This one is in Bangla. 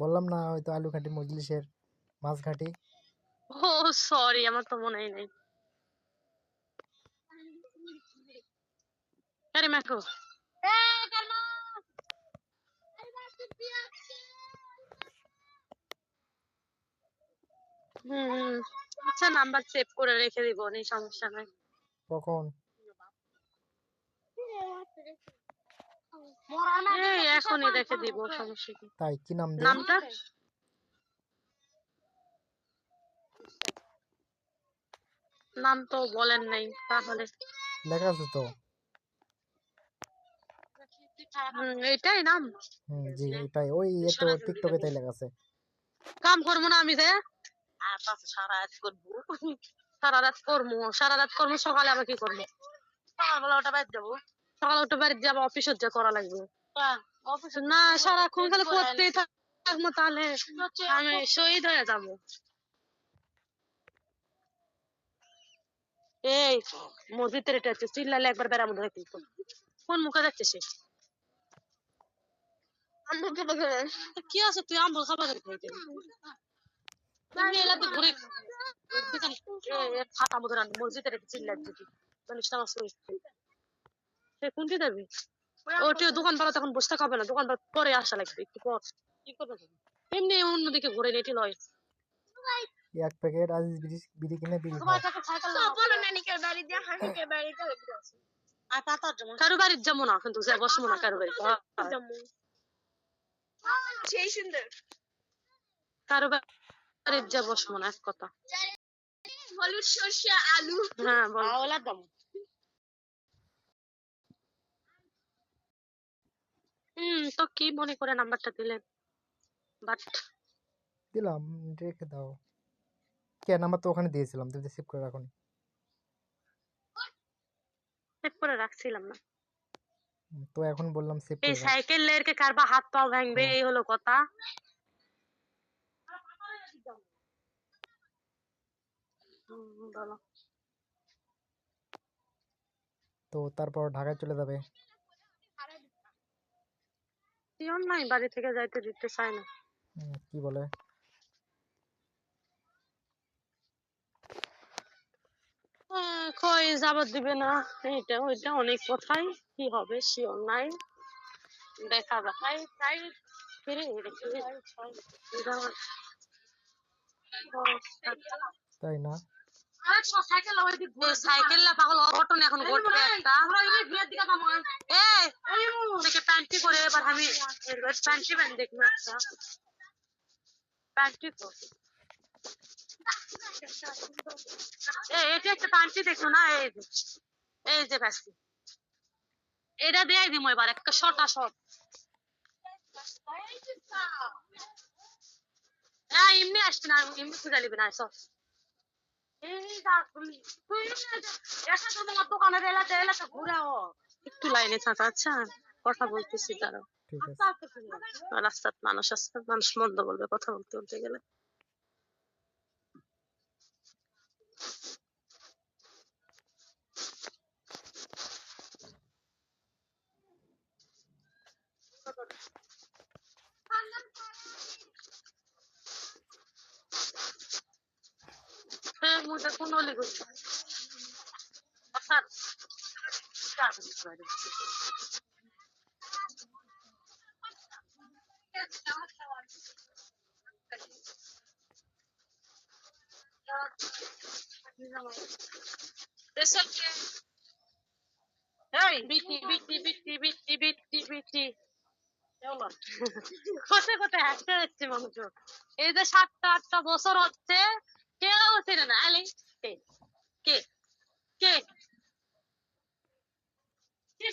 বললাম না হয়তো আলু ঘাটি মজলিসের মাছ ঘাটি ও সরি আমার তো মনেই নেই। আরে মাকো হুম আচ্ছা নাম্বার সেভ করে রেখে দিব নেই সমস্যা নাই। কখন? এই এখনই রেখে দিব সমস্যা কি? তাই কি নাম দেব? নামটা? নাম তো বলেন নাই তাহলে। লেখা আছে তো? এটাই নাম? হুম জি এটাই। ওই এ তো টিকটকে তাই লেখা আছে। কাম করব না আমি যে? সারা রাত করব সারা রাত করব সারা রাত করব সকালে আবার কি করব? সকালবেলা ওটা বাদ যাব সকালে উঠে বাড়িতে যাব অফিসের যা করা লাগবে। না সারাক্ষণ খালি করতেই থাকব তাহলে আমি শহীদ হয়ে যাব। এই মসজিদের এটা হচ্ছে চিল্লালে একবার বেড়া মধ্যে দেখি কোন মুখে যাচ্ছে সে কি আছে তুই আম্বল খাবার খাইতে তুমি এলাতে ঘুরে মসজিদের মানুষটা আমার শরীর সে কোনটি দেবে? ওটি দোকান পাড়া তখন বসে থাকা হবে না দোকান পাড়া পরে আসা লাগবে একটু পর। কি করবে এমনি অন্যদিকে ঘুরে নেটি লয়। এক প্যাকেট আজিজ বিড়ি বিড়ি কিনে বিড়ি খাও। আর পাতার জন্য কারও বাড়ির যাব না কিন্তু যাই বসবো না কারও বাড়ি হ্যাঁ। সেই সুন্দর। কারও বাড়ির যা বসবো না এক কথা। হলুদ সর্ষে আলু। হ্যাঁ বল। দাম হম তো কি মনে করে নাম্বারটা দিলেন? বাট দিলাম রেখে দাও। কে? নাম্বার তো ওখানে দিয়েছিলাম তুমি সেভ করে রাখো সেভ করে রাখছিলাম না। তো এখন বললাম সেভ এই। সাইকেল লেরকে কারবা হাত পাও ভাঙবে এই হলো কথা। তো তারপর ঢাকায় চলে যাবে। পিয়ন নাই বাড়ি থেকে যাইতে দিতে চায় না। কি বলে? কই যাবার দিবে না এইটা ওইটা অনেক কথাই কি হবে শিওর নাই। দেখা যাক। তাই ফিরে তাই না? সাইকেল পাগল অটন এখন ঘটবে একটা। এই দেখে প্যান্টি করে এবার আমি প্যান্টি প্যান্ট দেখব একটা। প্যান্টি তো। এটা একটা প্যান্টি দেখো না এই যে। এই যে প্যান্টি এটা দিয়ে দিব এবার একটা শর্ট শর্ট। না এমনি আসবে না এমনি খুঁজে নিবি না সব একটু লাইনে থাকা আচ্ছা কথা বলতেছি তারা রাস্তার মানুষ আসছে মানুষ মন্দ বলবে কথা বলতে বলতে গেলে। হ্যাঁ মুখে কোন অলি করছে এই, বিটি বিটি বিটি বিটি বিটি বিটি। কোথায় কোথায়? হাসতে যাচ্ছে মানুষ এই যে সাতটা, আটটা বছর হচ্ছে কেউ চেনে না ¿Qué? কে ¿Qué? কে